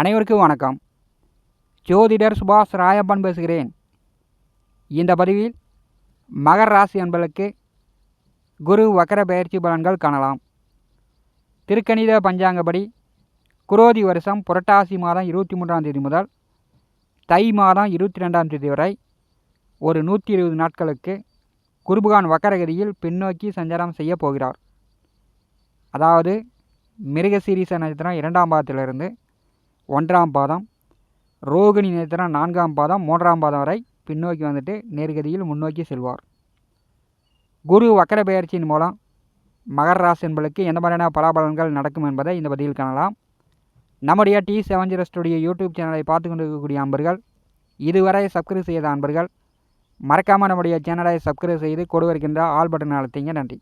அனைவருக்கும் வணக்கம். ஜோதிடர் சுபாஷ் ராயப்பன் பேசுகிறேன். இந்த பதிவில் மகர ராசி என்பதற்கு குரு வக்கர பயிற்சி பலன்கள் காணலாம். திருக்கணித பஞ்சாங்கப்படி குரோதி வருஷம் புரட்டாசி மாதம் இருபத்தி மூன்றாம் தேதி முதல் தை மாதம் இருபத்தி ரெண்டாம் தேதி வரை ஒரு நூற்றி இருபது நாட்களுக்கு குருபகான் வக்கரகதியில் பின்னோக்கி சஞ்சாரம் செய்ய போகிறார். அதாவது மிருகசீரிச நட்சத்திரம் இரண்டாம் பாதத்திலிருந்து ஒன்றாம் பாதம். ரோகிணி நட்சத்திரம் நான்காம் பாதம் மூன்றாம் பாதம் வரை பின்னோக்கி வந்துட்டு நேர்கதியில் முன்னோக்கி செல்வார். குரு வக்கர பெயர்ச்சியின் மூலம் மகர ராசி என்பளுக்கு எந்த மாதிரியான பலாபலன்கள் நடக்கும் என்பதை இந்த பதிவில் காணலாம். நம்முடைய T seven zero studio YouTube சேனலை பார்த்து கொண்டிருக்கக்கூடிய அன்பர்கள் இதுவரை சப்ஸ்கிரைப் செய்த அன்பர்கள் மறக்காமல் நம்முடைய சேனலை சப்ஸ்கிரைப் செய்து கொடு வருகின்ற ஆல் பட்டன் அழுத்திங்க. நன்றி.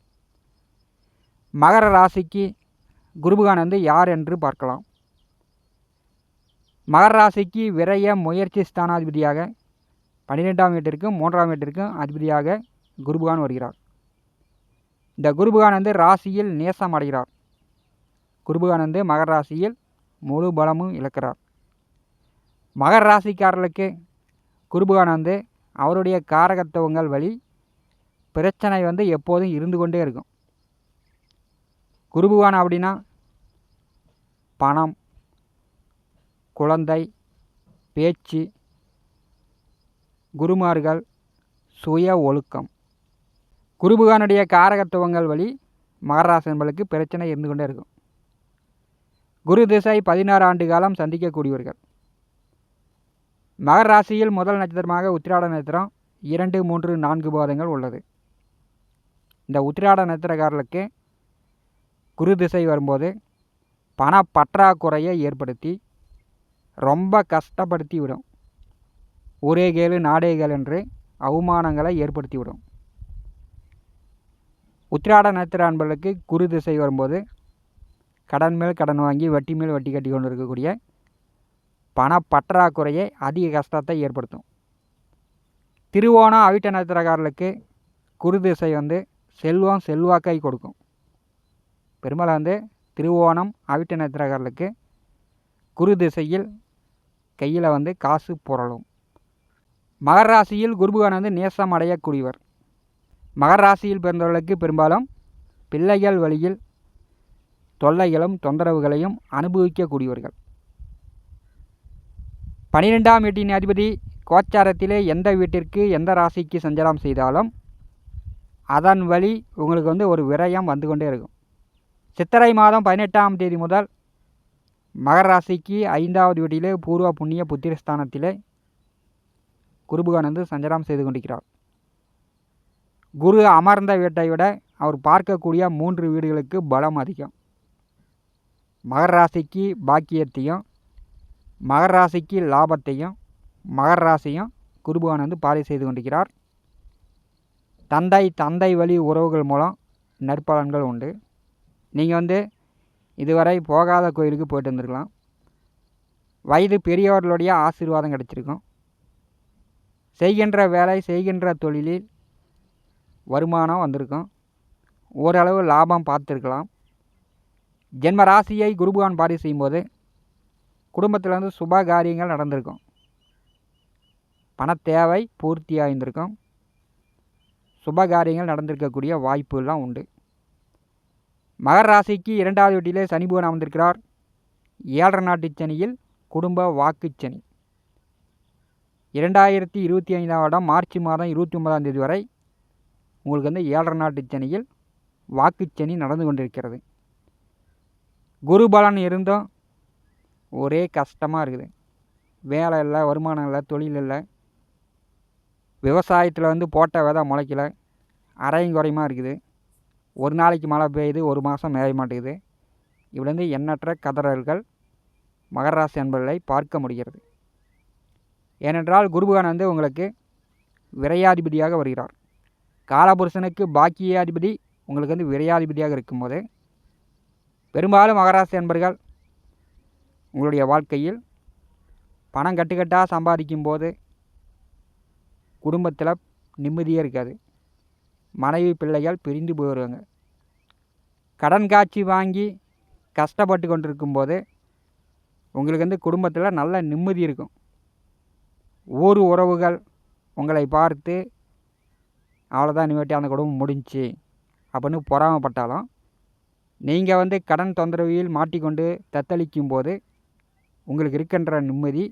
மகர ராசிக்கு குருபகான் வந்து யார் என்று பார்க்கலாம். மகர ராசிக்கு விரைய முயற்சி ஸ்தானாதிபதியாக பன்னிரெண்டாம் வீட்டிற்கும் மூன்றாம் வீட்டிற்கும் அதிபதியாக குருபகான் வருகிறார். இந்த குருபகான் வந்து ராசியில் நேசம் அடைகிறார். குருபகான் வந்து மகர ராசியில் முழு பலமும் இழக்கிறார். மகர ராசிக்காரர்களுக்கு குருபகான் வந்து அவருடைய காரகத்துவங்கள் வழி பிரச்சனை வந்து எப்போதும் இருந்து கொண்டே இருக்கும். குருபகான் அப்படின்னா பணம் குழந்தை பேச்சு குருமார்கள் சுய ஒழுக்கம். குருபகானுடைய காரகத்துவங்கள் வழி மகராசன்களுக்கு பிரச்சனை இருந்து கொண்டே இருக்கும். குரு திசை பதினாறு ஆண்டு காலம் சந்திக்கக்கூடியவர்கள். மகர ராசியில் முதல் நட்சத்திரமாக உத்திராட நட்சத்திரம் இரண்டு மூன்று நான்கு பாதங்கள் உள்ளது. இந்த உத்திராட நட்சத்திரக்காரர்களுக்கு குரு திசை வரும்போது பண பற்றாக்குறையை ஏற்படுத்தி ரொம்ப கஷ்டப்படுத்தி விடும் ஒரே கேளு நாடே கேள் என்று அவமானங்களை ஏற்படுத்தி விடும் உத்திராட நட்சத்திர அன்பர்களுக்கு குரு திசை வரும்போது கடன் மேல் கடன் வாங்கி வட்டி மேல் வட்டி கட்டி கொண்டு இருக்கக்கூடிய பண பற்றாக்குறையை அதிக கஷ்டத்தை ஏற்படுத்தும். திருவோணம் அவிட்ட நட்சத்திரக்காரர்களுக்கு குரு திசை வந்து செல்வம் செல்வாக்கை கொடுக்கும். பெரும்பாலும் வந்து திருவோணம் அவிட்ட நட்சத்திரக்காரர்களுக்கு குரு திசையில் கையில் வந்து காசு புரளும். மகர ராசியில் குருபகான் வந்து நேசம் அடையக்கூடியவர். மகர ராசியில் பிறந்தவர்களுக்கு பெரும்பாலும் பிள்ளைகள் வழியில் தொல்லைகளும் தொந்தரவுகளையும் அனுபவிக்கக்கூடியவர்கள். பனிரெண்டாம் வீட்டின் அதிபதி கோச்சாரத்திலே எந்த வீட்டிற்கு எந்த ராசிக்கு சஞ்சாரம் செய்தாலும் அதன் வழி உங்களுக்கு வந்து ஒரு விரயம் வந்து கொண்டே இருக்கும். சித்திரை மாதம் பதினெட்டாம் தேதி முதல் மகர ராசிக்கு ஐந்தாவது வீட்டிலே பூர்வ புண்ணிய புத்திரஸ்தானத்திலே குருபகான் வந்து சஞ்சாரம் செய்து கொண்டிருக்கிறார். குரு அமர்ந்த வீட்டை விட அவர் பார்க்கக்கூடிய மூன்று வீடுகளுக்கு பலம் அதிகம். மகர ராசிக்கு பாக்கியத்தையும் மகர ராசிக்கு லாபத்தையும் மகர ராசியும் குருபகான் வந்து பாதை செய்து கொண்டிருக்கிறார். தந்தை தந்தை வழி உறவுகள் மூலம் நற்பலன்கள் உண்டு. நீங்கள் வந்து இதுவரை போகாத கோயிலுக்கு போயிட்டு வந்துருக்கலாம். வயது பெரியவர்களுடைய ஆசீர்வாதம் கிடச்சிருக்கும். செய்கின்ற வேலை செய்கின்ற தொழிலில் வருமானம் வந்திருக்கும். ஓரளவு லாபம் பார்த்துருக்கலாம். ஜென்ம ராசியை குருபகான் பாரி செய்யும்போது குடும்பத்தில் வந்து சுப காரியங்கள் நடந்திருக்கும். பண தேவை பூர்த்தி இருந்திருக்கும் சுப காரியங்கள் நடந்திருக்கக்கூடிய வாய்ப்புகள்லாம் உண்டு. மகர ராசிக்கு இரண்டாவது வீட்டிலே சனி புவன் அமர்ந்திருக்கிறார். ஏழரை நாட்டு சனியில் குடும்ப வாக்குச்சனி இரண்டாயிரத்தி இருபத்தி ஐந்தாம் வருடம் மார்ச் மாதம் இருபத்தி ஒன்பதாம் தேதி வரை உங்களுக்கு வந்து ஏழரை நாட்டு சனியில் வாக்குச்சனி நடந்து கொண்டிருக்கிறது. குரு பலன் இருந்தும் ஒரே கஷ்டமாக இருக்குது. வேலை இல்லை வருமானம் இல்லை தொழில் இல்லை. விவசாயத்தில் வந்து போட்ட விதை முளைக்கல. அரையும் குறையுமா இருக்குது. ஒரு நாளைக்கு மழை பெய்யுது ஒரு மாதம் மேய மாட்டேங்குது. இப்படி எண்ணற்ற கதறல்கள் மகர ராசி அன்பர்களை பார்க்க முடிகிறது. ஏனென்றால் குருபகான் வந்து உங்களுக்கு விரையாதிபதியாக வருகிறார். காலபுருஷனுக்கு பாக்கியாதிபதி உங்களுக்கு வந்து விரையாதிபதியாக இருக்கும்போது பெரும்பாலும் மகராசி அன்பர்கள் உங்களுடைய வாழ்க்கையில் பணம் கட்டுக்கட்டாக சம்பாதிக்கும் போது குடும்பத்தில் நிம்மதியே இருக்காது. மனைவி பிள்ளைகள் பிரிந்து போயிடுவாங்க கடன் காட்சி வாங்கி கஷ்டப்பட்டு கொண்டிருக்கும்போது உங்களுக்கு வந்து குடும்பத்தில் நல்ல நிம்மதி இருக்கும். ஊர் உறவுகள் உங்களை பார்த்து அவ்வளோதான் இனிமேட்டு அந்த குடும்பம் முடிஞ்சுச்சு அப்படின்னு பொறாமப்பட்டாலும் நீங்கள் வந்து கடன் தொந்தரவில் மாட்டிக்கொண்டு தத்தளிக்கும் போது உங்களுக்கு இருக்கின்ற நிம்மதி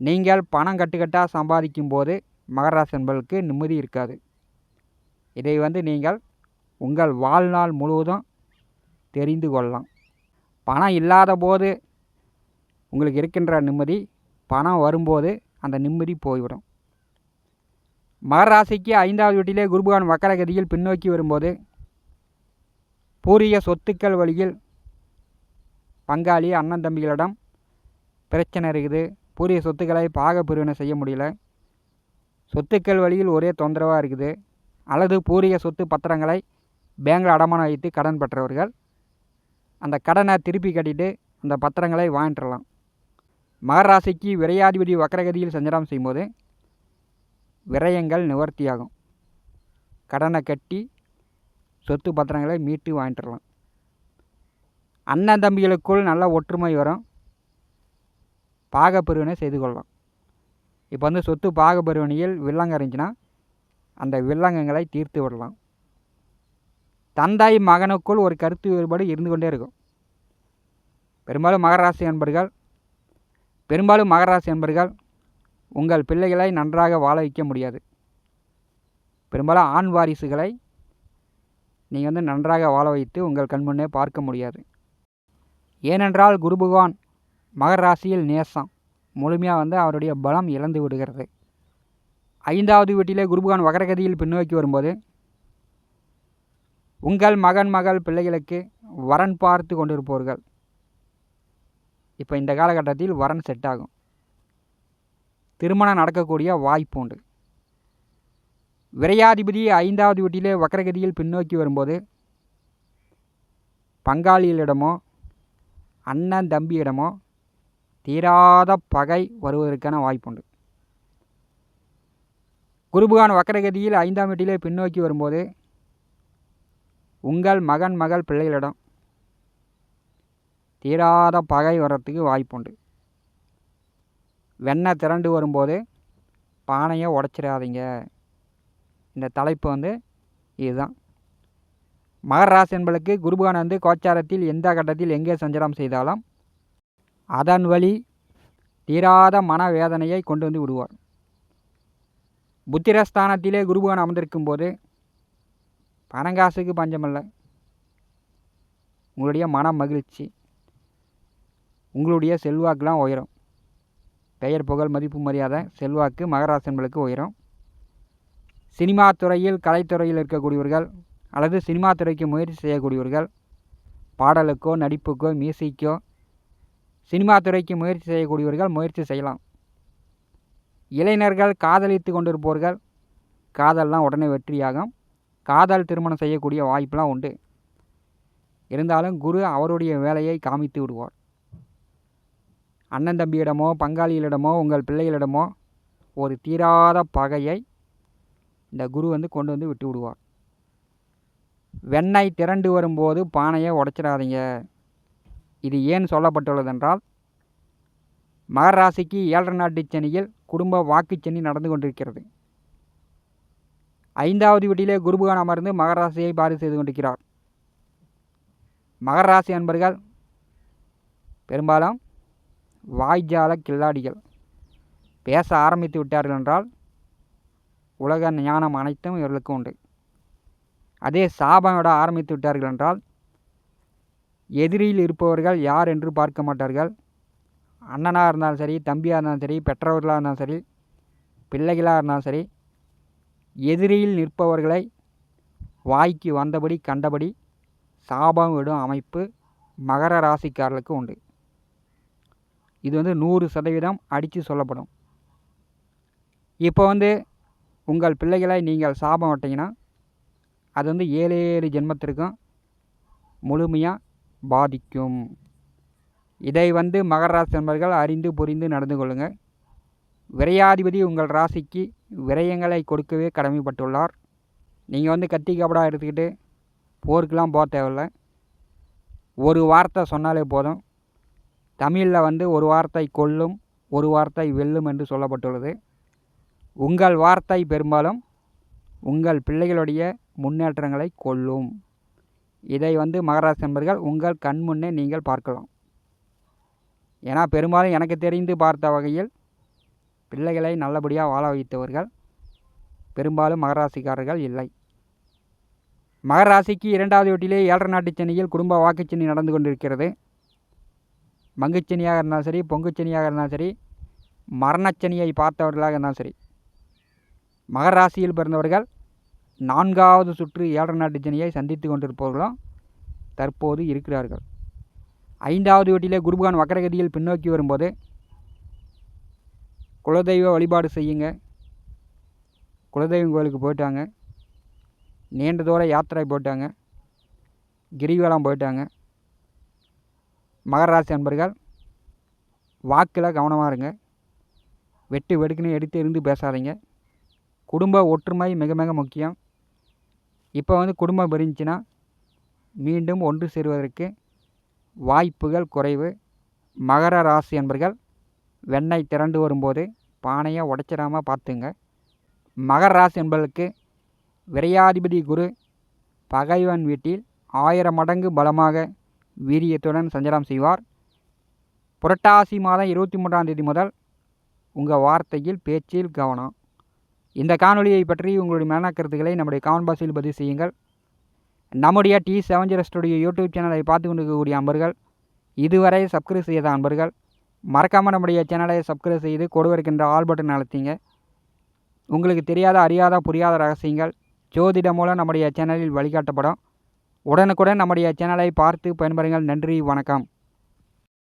நீங்கள் பணம் கட்டுக்கட்டாக சம்பாதிக்கும் போது மகராசி என்பதற்கு நிம்மதி இருக்காது. இதை வந்து நீங்கள் உங்கள் வாழ்நாள் முழுவதும் தெரிந்து கொள்ளலாம். பணம் இல்லாத போது உங்களுக்கு இருக்கின்ற நிம்மதி பணம் வரும்போது அந்த நிம்மதி போய்விடும். மகராசிக்கு ஐந்தாவது வீட்டிலே குருபகான் வக்கரகதியில் பின்னோக்கி வரும்போது பூரிய சொத்துக்கள் வழியில் பங்காளி அண்ணன் தம்பிகளிடம் பிரச்சனை இருக்குது. பூரிய சொத்துக்களை பாக பிரிவினை செய்ய முடியல. சொத்துக்கள் வழியில் ஒரே தொந்தரவாக இருக்குது. அல்லது பூரிய சொத்து பத்திரங்களை பேங்கில் அடமானம் வைத்து கடன் பெற்றவர்கள். அந்த கடனை திருப்பி கட்டிட்டு அந்த பத்திரங்களை வாங்கிட்டுலாம் மகர ராசிக்கு விரையாதிபதி வக்கரகதியில் சஞ்சாரம் செய்யும்போது விரயங்கள் நிவர்த்தியாகும். கடனை கட்டி சொத்து பத்திரங்களை மீட்டு வாங்கிட்டுலாம் அண்ணன் தம்பிகளுக்குள் நல்ல ஒற்றுமை வரும். பாகப்பிரிவினை செய்து கொள்ளலாம். இப்போ வந்து சொத்து பாகப்பிரிவினையில் வில்லங்க இருந்துச்சுன்னா அந்த வில்லங்கங்களை தீர்த்து விடலாம். தந்தாய் மகனுக்குள் ஒரு கருத்து வேறுபாடு இருந்து கொண்டே இருக்கும். பெரும்பாலும் மகராசி என்பர்கள் பெரும்பாலும் மகராசி என்பர்கள் உங்கள் பிள்ளைகளை நன்றாக வாழ வைக்க முடியாது. பெரும்பாலும் ஆண் வாரிசுகளை நீங்கள் வந்து நன்றாக வாழ வைத்து உங்கள் கண்முன்னே பார்க்க முடியாது. ஏனென்றால் குரு பகவான் மகர ராசியில் நேசம். முழுமையாக வந்து அவருடைய பலம் இழந்து விடுகிறது. ஐந்தாவது வீட்டிலே குருபகான் வகரகதியில் பின்னோக்கி வரும்போது உங்கள் மகன் மகள் பிள்ளைகளுக்கு வரன் பார்த்து கொண்டிருப்பவர்கள். இப்போ இந்த காலகட்டத்தில் வரன் செட் ஆகும். திருமணம் நடக்கக்கூடிய வாய்ப்பு உண்டு. விரையாதிபதி ஐந்தாவது வீட்டிலே வக்கரகதியில் பின்னோக்கி வரும்போது பங்காளிகளிடமோ அண்ணன் தம்பியிடமோ தீராத பகை வருவதற்கான வாய்ப்புண்டு குருபகான் வக்கரகதியில் ஐந்தாம் வீட்டிலே பின்னோக்கி வரும்போது உங்கள் மகன் மகள் பிள்ளைகளிடம் தீராத பகை வர்றதுக்கு வாய்ப்புண்டு. வெண்ணெய் திரண்டு வரும்போது பானையை உடச்சிடாதீங்க. இந்த தலைப்பு வந்து இதுதான். மகர ராசி என்பளுக்கு குருபகான் வந்து கோச்சாரத்தில் எந்த கட்டத்தில் எங்கே சஞ்சாரம் செய்தாலும் அதன் வழி தீராத மனவேதனையை கொண்டு வந்து விடுவார். புத்திரஸ்தானத்திலே குருபகான் அமர்ந்திருக்கும் போது பணங்காசுக்கு பஞ்சமில்லை. உங்களுடைய மன மகிழ்ச்சி. உங்களுடைய செல்வாக்கெலாம் உயரும். பெயர் புகழ் மதிப்பு மரியாதை செல்வாக்கு மகராசன்களுக்கு உயரும். சினிமா துறையில் கலைத்துறையில் இருக்கக்கூடியவர்கள் அல்லது சினிமா துறைக்கு முயற்சி செய்யக்கூடியவர்கள் பாடலுக்கோ நடிப்புக்கோ மியூசிக்கோ சினிமா துறைக்கு முயற்சி செய்யக்கூடியவர்கள் முயற்சி செய்யலாம். இளைஞர்கள் காதலித்து கொண்டிருப்பவர்கள் காதல்லாம் உடனே வெற்றியாகும். காதல் திருமணம் செய்யக்கூடிய வாய்ப்பெலாம் உண்டு. இருந்தாலும் குரு அவருடைய வேலையை காமித்து விடுவார். அண்ணன் தம்பியிடமோ பங்காளிகளிடமோ உங்கள் பிள்ளைகளிடமோ ஒரு தீராத பகையை இந்த குரு வந்து கொண்டு வந்து விட்டு விடுவார். வெண்ணெய் திரண்டு வரும்போது பானையை உடைச்சிடாதீங்க. இது ஏன் சொல்லப்பட்டுள்ளதென்றால் மகர ராசிக்கு ஏழரை நாட்டு சனியில் குடும்ப வாக்குச்சனி நடந்து கொண்டிருக்கிறது. ஐந்தாவது வீட்டிலே குருபுகான் அமர்ந்து மகர ராசியை பாரி செய்து கொண்டிருக்கிறார். மகர ராசி அன்பர்கள் பெரும்பாலும் வாய்ஜால கில்லாடிகள். பேச ஆரம்பித்து விட்டார்கள் என்றால் உலக ஞானம் அனைத்தும் இவர்களுக்கு உண்டு. அதே சாபம் விட ஆரம்பித்து விட்டார்கள் என்றால் எதிரியில் இருப்பவர்கள் யார் என்று பார்க்க மாட்டார்கள். அண்ணனாக இருந்தாலும் சரி தம்பியாக இருந்தாலும் சரி பெற்றவர்களாக இருந்தாலும் சரி பிள்ளைகளாக இருந்தாலும் சரி எதிரியில் நிற்பவர்களை வாய்க்கு வந்தபடி கண்டபடி சாபம் விடும் அமைப்பு மகர ராசிக்காரர்களுக்கு உண்டு. இது வந்து நூறு சதவீதம் அடித்து சொல்லப்படும். இப்போ வந்து உங்கள் பிள்ளைகளை நீங்கள் சாபம் விட்டீங்கன்னா அது வந்து ஏழு ஏழு ஜென்மத்திற்கும் முழுமையாக பாதிக்கும். இதை வந்து மகர ராசி நண்பர்கள் அறிந்து புரிந்து நடந்து கொள்ளுங்கள் விரையாதிபதி உங்கள் ராசிக்கு விரயங்களை கொடுக்கவே கடமைப்பட்டுள்ளார். நீங்கள் வந்து கத்தி கபடாக எடுத்துக்கிட்டு போருக்கெலாம் போக தேவையில்ல. ஒரு வார்த்தை சொன்னாலே போதும். தமிழில் வந்து ஒரு வார்த்தை கொல்லும் ஒரு வார்த்தை வெல்லும் என்று சொல்லப்பட்டுள்ளது. உங்கள் வார்த்தை பெரும்பாலும் உங்கள் பிள்ளைகளுடைய முன்னேற்றங்களை கொல்லும். இதை வந்து மகராசி நண்பர்கள் உங்கள் கண் முன்னே நீங்கள் பார்க்கலாம். ஏன்னா பெரும்பாலும் எனக்கு தெரிந்து பார்த்த வகையில் பிள்ளைகளை நல்லபடியாக வாழ வைத்தவர்கள் பெரும்பாலும் மகராசிக்காரர்கள் இல்லை. மகராசிக்கு இரண்டாவது வீட்டிலே ஏழரை நாட்டு சனியில் குடும்ப வாக்குச்சனி நடந்து கொண்டிருக்கிறது. மங்குச்சனியாக இருந்தாலும் சரி பொங்குச்சனியாக இருந்தாலும் சரி மரணச்சனியை பார்த்தவர்களாக இருந்தாலும் சரி மகராசியில் பிறந்தவர்கள் நான்காவது சுற்று ஏழரை நாட்டு சனியை சந்தித்து கொண்டிருப்பவர்களும் தற்போது இருக்கிறார்கள். ஐந்தாவது வீட்டிலே குருபகான் வக்கரகதியில் பின்னோக்கி வரும்போது குலதெய்வ வழிபாடு செய்யுங்க. குலதெய்வம் கோயிலுக்கு போயிட்டாங்க. நீண்ட தூர யாத்திரை போயிட்டாங்க. கிரிவலம் போயிட்டாங்க. மகராசி அன்பர்கள் வாக்கில் கவனமாக இருங்க. வெட்டு வெடுக்குன்னு எடுத்து இருந்து பேசாதீங்க. குடும்ப ஒற்றுமை மிக மிக முக்கியம். இப்போ வந்து குடும்பம் பிரிஞ்சுன்னா மீண்டும் ஒன்று சேருவதற்கு வாய்ப்புகள் குறைவு. மகர ராசி என்பர்கள் வெண்ணெய் திரண்டு வரும்போது பானையை உடைச்சிடாமல் பார்த்துங்க. மகர ராசி என்பதற்கு விரையாதிபதி குரு பகைவன் வீட்டில் ஆயிரம் மடங்கு பலமாக வீரியத்துடன் சஞ்சாரம் செய்வார். புரட்டாசி மாதம் இருபத்தி மூன்றாம் தேதி முதல் உங்கள் வார்த்தையில் பேச்சில் கவனம். இந்த காணொலியை பற்றி உங்களுடைய மேலான நம்முடைய கமெண்ட் பாக்ஸில் பதிவு செய்யுங்கள். நம்முடைய T seven zero studio YouTube சேனலை பார்த்து கொண்டிருக்கக்கூடிய அன்பர்கள் இதுவரை சப்ஸ்கிரைப் செய்யாத அன்பர்கள் மறக்காமல் நம்முடைய சேனலை சப்ஸ்கிரைப் செய்து கொடுவருக்கின்ற ஆல் பட்டன் அழுத்திங்க. உங்களுக்கு தெரியாத அறியாத புரியாத ரகசியங்கள் ஜோதிடம் மூலம் நம்முடைய சேனலில் வழிகாட்டப்படும். உடனுக்குடன் நம்முடைய சேனலை பார்த்து பயன்பெறுங்கள். நன்றி வணக்கம்.